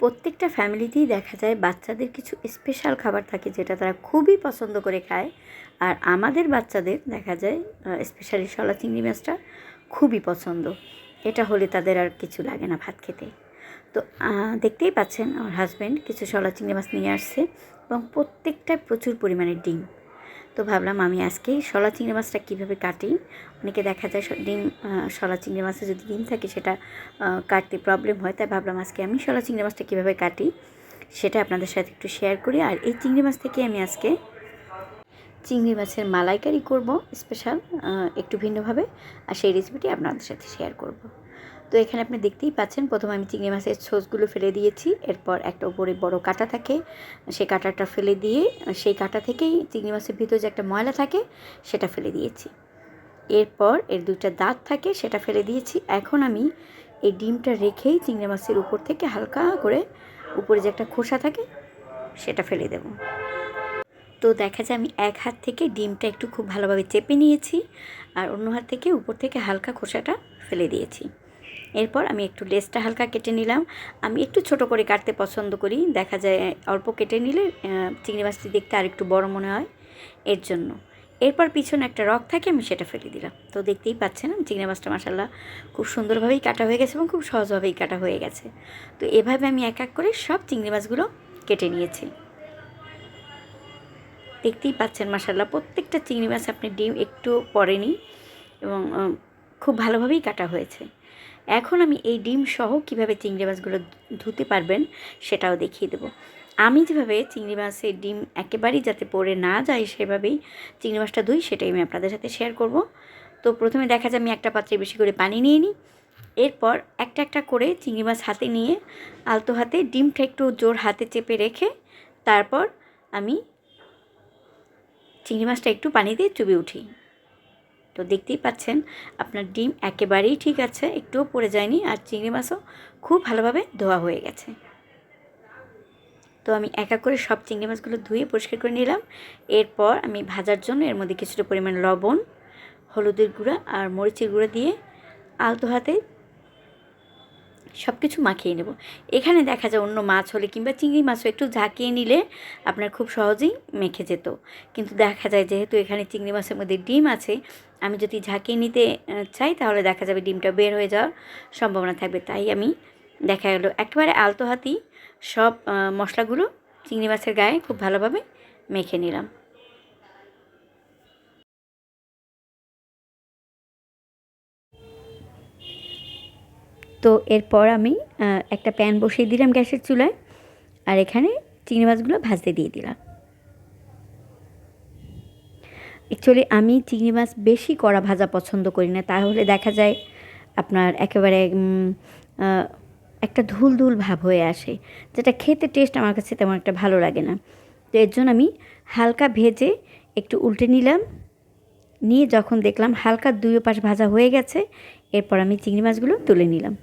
প্রত্যেকটা ফ্যামিলিতেই দেখা যায় বাচ্চাদের কিছু স্পেশাল খাবার থাকে যেটা তারা খুবই পছন্দ করে খায়। আর আমাদের বাচ্চাদের দেখা যায় স্পেশালি শলা চিংড়ি মাছটা খুবই পছন্দ। এটা হলে তাদের আর কিছু লাগে না ভাত খেতে। তো দেখতেই পাচ্ছেন আমার হাজব্যান্ড কিছু শলা চিংড়ি মাছ নিয়ে আসছে এবং প্রত্যেকটা প্রচুর পরিমাণে ডিম। তো ভাবলাম আমি আজকেই শলা চিংড়ি মাছটা কীভাবে কাটি? অনেকে দেখা যায় ডিম শলা চিংড়ি মাছে যদি ডিম থাকে সেটা কাটতে প্রবলেম হয়, তাই ভাবলাম আজকে আমি শলা চিংড়ি মাছটা কীভাবে কাটি সেটা আপনাদের সাথে একটু শেয়ার করি। আর এই চিংড়ি মাছ থেকে আমি আজকে চিংড়ি মাছের মালাইকারি করব স্পেশাল একটু ভিন্নভাবে। আর সেই রেসিপিটি আপনাদের সাথে শেয়ার করব। তো এখানে আপনি দেখতেই পাচ্ছেন, প্রথমে আমি চিংড়ি মাছের ছোসগুলো ফেলে দিয়েছি, এরপর একটা উপরে বড় কাঁটা থাকে, সেই কাঁটাটা ফেলে দিয়ে সেই কাঁটা থেকেই চিংড়ি মাছের ভিতরে যে একটা ময়লা থাকে, সেটা ফেলে দিয়েছি। এরপর এর দুইটা দাঁত থাকে, সেটা ফেলে দিয়েছি। এখন আমি এই ডিমটা রেখেই চিংড়ি মাছের উপর থেকে হালকা করে উপরে যে একটা খোসা থাকে, সেটা ফেলে দেবো। তো দেখা যায় আমি এক হাত থেকে ডিমটা একটু খুব ভালোভাবে চেপে নিয়েছি, আর অন্য হাত থেকে উপর থেকে হালকা খোসাটা ফেলে দিয়েছি। এরপর আমি একটু লেসটা হালকা কেটে নিলাম। আমি একটু ছোট করে কাটতে পছন্দ করি। দেখা যায়, অল্প কেটে নিলে চিংড়ি মাছটি দেখতে আর একটু বড় মনে হয় এর জন্য। এরপর পিছনে একটা রক থাকে, আমি সেটা ফেলে দিলাম। তো দেখতেই পাচ্ছেন, চিংড়ি মাছটা মাসাল্লাহ খুব সুন্দরভাবেই কাটা হয়ে গেছে এবং খুব সহজভাবেই কাটা হয়ে গেছে। তো এভাবে আমি এক এক করে সব চিংড়ি মাছগুলো কেটে নিয়েছি। দেখতেই পাচ্ছেন মাসাল্লাহ প্রত্যেকটা চিংড়ি মাছ আপনি ডিম একটু পড়েনি এবং খুব ভালোভাবেই কাটা হয়েছে। এখন আমি এই ডিম সহ কীভাবে চিংড়ি মাছগুলো ধুতে পারবেন সেটাও দেখিয়ে দেবো। আমি যেভাবে চিংড়ি মাছের ডিম একেবারেই যাতে পড়ে না যায় সেভাবেই চিংড়ি মাছটা ধুই, সেটাই আমি আপনাদের সাথে শেয়ার করব। তো প্রথমে দেখা যায় আমি একটা পাত্রে বেশি করে পানি নিয়ে নিই। এরপর একটা একটা করে চিংড়ি মাছ হাতে নিয়ে আলতো হাতে ডিমটা একটু জোর হাতে চেপে রেখে তারপর আমি চিংড়ি মাছটা একটু পানি দিয়ে চুবে উঠি। তো দেখতেই পাচ্ছেন, আপনার ডিম একেবারেই ঠিক আছে, একটুও পড়ে যায়নি আর চিংড়ি মাছও খুব ভালোভাবে ধোয়া হয়ে গেছে। তো আমি এক করে সব চিংড়ি মাছগুলো ধুয়ে পরিষ্কার করে নিলাম। এরপর আমি ভাজার জন্য এর মধ্যে কিছুটা পরিমাণ লবণ, হলুদের গুঁড়া আর মরিচের গুঁড়া দিয়ে আলতো হাতে সব কিছু মাখিয়ে নেব। এখানে দেখা যায় অন্য মাছ হলে কিংবা চিংড়ি মাছও একটু ঝাঁকিয়ে নিলে আপনার খুব সহজেই মেখে যেত। কিন্তু দেখা যায় যেহেতু এখানে চিংড়ি মাছের মধ্যে ডিম আছে, আমি যদি ঝাঁকিয়ে নিতে চাই তাহলে দেখা যাবে ডিমটা বের হয়ে যাওয়ার সম্ভাবনা থাকবে। তাই আমি দেখা গেলো একেবারে আলতো হাতেই সব মশলাগুলো চিংড়ি মাছের গায়ে খুব ভালোভাবে মেখে নিলাম। তো এরপর আমি একটা প্যান বসিয়ে দিলাম গ্যাসের চুলায় আর এখানে চিংড়ি মাছগুলো ভাজতে দিয়ে দিলাম। অ্যাকচুয়ালি আমি চিংড়ি মাছ বেশি কড়া ভাজা পছন্দ করি না, তাহলে দেখা যায় আপনার একেবারে একটা ধুল ধুল ভাব হয়ে আসে, যেটা খেতে টেস্ট আমার কাছে তেমন একটা ভালো লাগে না। তো এর জন্য আমি হালকা ভেজে একটু উল্টে নিলাম, নিয়ে যখন দেখলাম হালকা দুই পাশ ভাজা হয়ে গেছে, এরপর আমি চিংড়ি মাছগুলো তুলে নিলাম।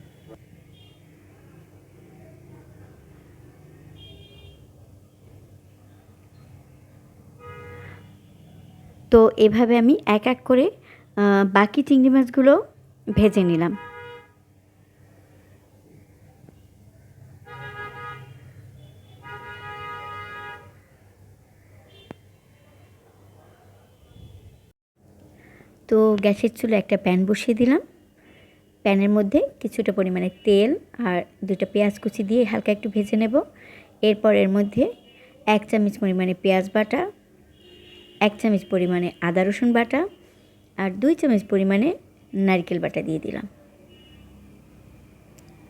তো এভাবে আমি এক এক করে বাকি চিংড়ি মাছগুলো ভেজে নিলাম। তো গ্যাসের চুলে একটা প্যান বসিয়ে দিলাম। প্যানের মধ্যে কিছুটা পরিমাণে তেল আর দুটো পেঁয়াজ কুচি দিয়ে হালকা একটু ভেজে নেব। এরপর এর মধ্যে এক চামচ পরিমাণে পেঁয়াজ বাটা এক চামচ পরিমাণে আদা রসুন বাটা আর দুই চামচ পরিমাণে নারকেল বাটা দিয়ে দিলাম।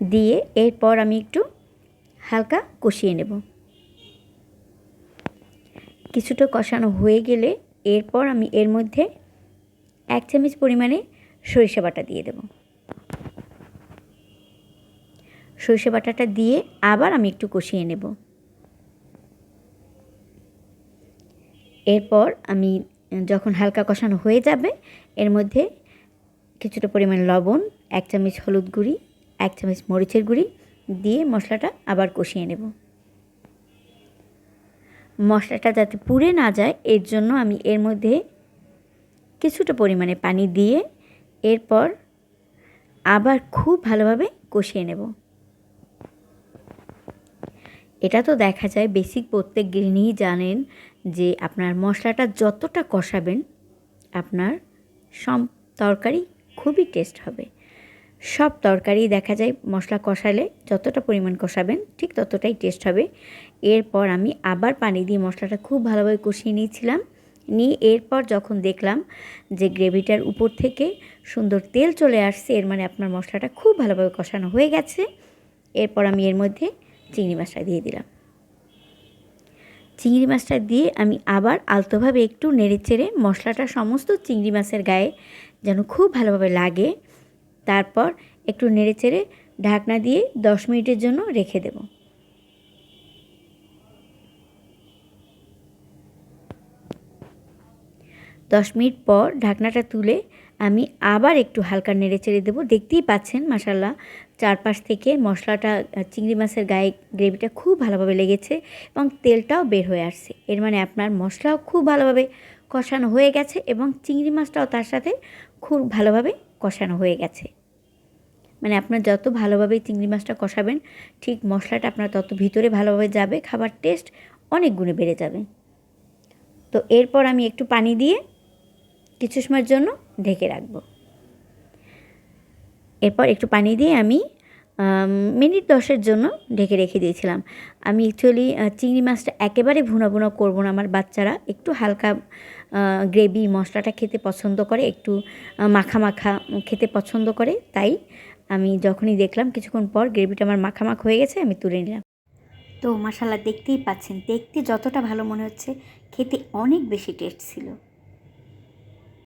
দিয়ে এরপর আমি একটু হালকা কষিয়ে নেব। কিছুটা কষানো হয়ে গেলে এরপর আমি এর মধ্যে এক চামচ পরিমাণে সরিষা বাটা দিয়ে দেব। সরিষা বাটাটা দিয়ে আবার আমি একটু কষিয়ে নেব। এরপর আমি, যখন হালকা কষানো হয়ে যাবে, এর মধ্যে কিছুটা পরিমাণ লবণ, এক চামচ হলুদ গুঁড়ি, এক চামচ মরিচের গুঁড়ি দিয়ে মশলাটা আবার কষিয়ে নেব। মশলাটা যাতে পুড়ে না যায়, এর জন্য আমি এর মধ্যে কিছুটা পরিমাণে পানি দিয়ে এরপর আবার খুব ভালোভাবে কষিয়ে নেব। এটা তো দেখা যায়, বেসিক প্রত্যেক গৃহিণীই জানেন যে আপনার মশলাটা যতটা কষাবেন, আপনার সব তরকারি খুবই টেস্ট হবে। সব তরকারি দেখা যায় মশলা কষালে যতটা পরিমাণ কষাবেন, ঠিক ততটাই টেস্ট হবে। এরপর আমি আবার পানি দিয়ে মশলাটা খুব ভালোভাবে কষিয়ে নিয়েছিলাম। নিয়ে এরপর যখন দেখলাম যে গ্রেভিটার উপর থেকে সুন্দর তেল চলে আসছে, এর মানে আপনার মশলাটা খুব ভালোভাবে কষানো হয়ে গেছে। এরপর আমি এর মধ্যে চিংড়ি মাছটা দিয়ে দিলাম। চিংড়ি মাছটা দিয়ে আমি আবার আলতোভাবে একটু নেড়ে চেড়ে মশলাটা সমস্ত চিংড়ি মাছের গায়ে যেন খুব ভালোভাবে লাগে। তারপর একটু নেড়ে চেড়ে ঢাকনা দিয়ে দশ মিনিটের জন্য রেখে দেব। দশ মিনিট পর ঢাকনাটা তুলে আমি আবার একটু হালকা নেড়ে চেড়ে দেবো। দেখতেই পাচ্ছেন মাসাল্লাহ চারপাশ থেকে মশলাটা চিংড়ি মাছের গায়ে গ্রেভিটা খুব ভালোভাবে লেগেছে এবং তেলটাও বের হয়ে আসছে। এর মানে আপনার মশলাও খুব ভালোভাবে কষানো হয়ে গেছে এবং চিংড়ি মাছটাও তার সাথে খুব ভালোভাবে কষানো হয়ে গেছে। মানে আপনার যত ভালোভাবে চিংড়ি মাছটা কষাবেন, ঠিক মশলাটা আপনার তত ভিতরে ভালোভাবে যাবে, খাবার টেস্ট অনেক গুণে বেড়ে যাবে। তো এরপর আমি একটু পানি দিয়ে কিছু সময়ের জন্য ঢেকে রাখব। এরপর একটু পানি দিয়ে আমি মিনিট দশের জন্য ঢেকে রেখে দিয়েছিলাম। আমি অ্যাকচুয়ালি চিংড়ি মাছটা একেবারে ভুনা ভুনা করব না আমার বাচ্চারা। একটু হালকা গ্রেভি মশলাটা খেতে পছন্দ করে, একটু মাখা মাখা খেতে পছন্দ করে। তাই আমি যখনই দেখলাম কিছুক্ষণ পর গ্রেভিটা আমার মাখা মাখ হয়ে গেছে, আমি তুলে নিলাম। তো মশালা দেখতেই পাচ্ছেন, দেখতে যতটা ভালো মনে হচ্ছে, খেতে অনেক বেশি টেস্ট ছিল।